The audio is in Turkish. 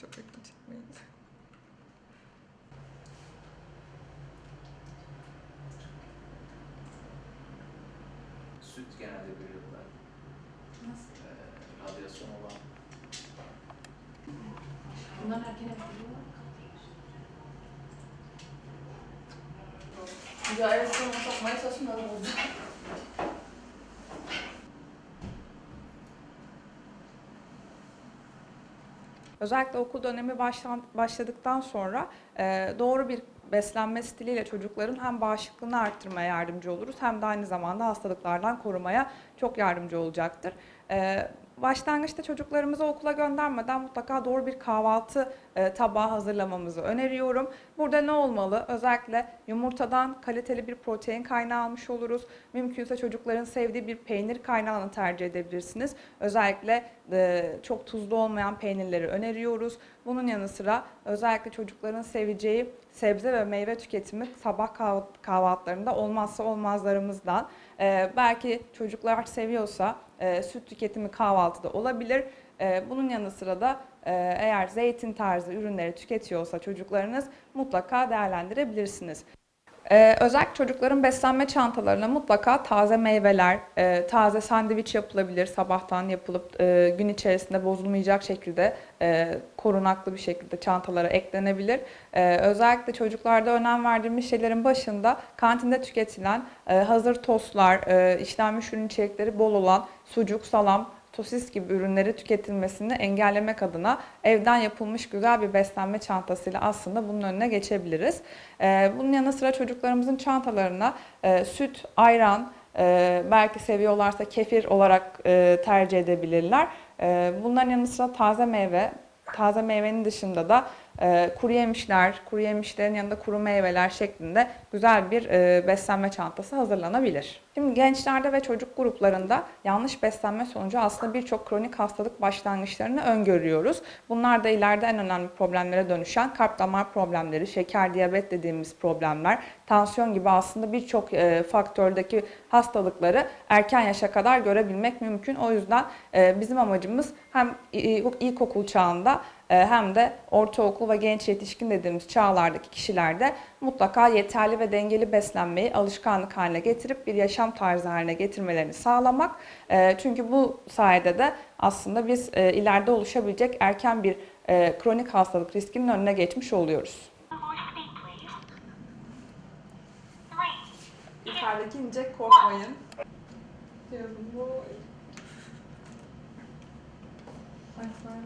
Çok yakın çekmeyin. Süt genelde veriyorlar. Nasıl? Ee, radyasyon olan. Bunlar erken yapılıyorlar. Ya evet sonra sokmaya çalışmıyorum o yüzden. Özellikle okul dönemi başlan, başladıktan sonra e, doğru bir beslenme stiliyle çocukların hem bağışıklığını arttırmaya yardımcı oluruz hem de aynı zamanda hastalıklardan korumaya çok yardımcı olacaktır. E, başlangıçta çocuklarımızı okula göndermeden mutlaka doğru bir kahvaltı e, tabağı hazırlamamızı öneriyorum. Burada ne olmalı? Özellikle yumurtadan kaliteli bir protein kaynağı almış oluruz. Mümkünse çocukların sevdiği bir peynir kaynağını tercih edebilirsiniz. Özellikle e, çok tuzlu olmayan peynirleri öneriyoruz. Bunun yanı sıra özellikle çocukların seveceği sebze ve meyve tüketimi sabah kahv- kahvaltılarında olmazsa olmazlarımızdan. E, belki çocuklar seviyorsa e, süt tüketimi kahvaltıda olabilir. E, bunun yanı sıra da e, eğer zeytin tarzı ürünleri tüketiyorsa çocuklarınız mutlaka değerlendirebilirsiniz. Ee, özellikle çocukların beslenme çantalarına mutlaka taze meyveler, e, taze sandviç yapılabilir. Sabahtan yapılıp e, gün içerisinde bozulmayacak şekilde e, korunaklı bir şekilde çantalara eklenebilir. E, özellikle çocuklarda önem verdiğimiz şeylerin başında kantinde tüketilen e, hazır tostlar, e, işlenmiş ürün içerikleri bol olan sucuk, salam, sosis gibi ürünleri tüketilmesini engellemek adına evden yapılmış güzel bir beslenme çantasıyla aslında bunun önüne geçebiliriz. Ee, bunun yanı sıra çocuklarımızın çantalarına e, süt, ayran, e, belki seviyorlarsa kefir olarak e, tercih edebilirler. Bunların yanı sıra taze meyve, taze meyvenin dışında da e, kuru yemişler, kuru yemişlerin yanında kuru meyveler şeklinde güzel bir e, beslenme çantası hazırlanabilir. Şimdi gençlerde ve çocuk gruplarında yanlış beslenme sonucu aslında birçok kronik hastalık başlangıçlarını öngörüyoruz. Bunlar da ileride en önemli problemlere dönüşen kalp damar problemleri, şeker, diyabet dediğimiz problemler, tansiyon gibi aslında birçok e, faktördeki hastalıkları erken yaşa kadar görebilmek mümkün. O yüzden e, bizim amacımız hem ilkokul çağında hem de ortaokul ve genç yetişkin dediğimiz çağlardaki kişilerde mutlaka yeterli ve dengeli beslenmeyi alışkanlık haline getirip bir yaşam tarzı haline getirmelerini sağlamak. E, Çünkü bu sayede de aslında biz e, ileride oluşabilecek erken bir e, kronik hastalık riskinin önüne geçmiş oluyoruz. Yukarıdaki ince korkmayın. Diyorum bu. Ay, ay.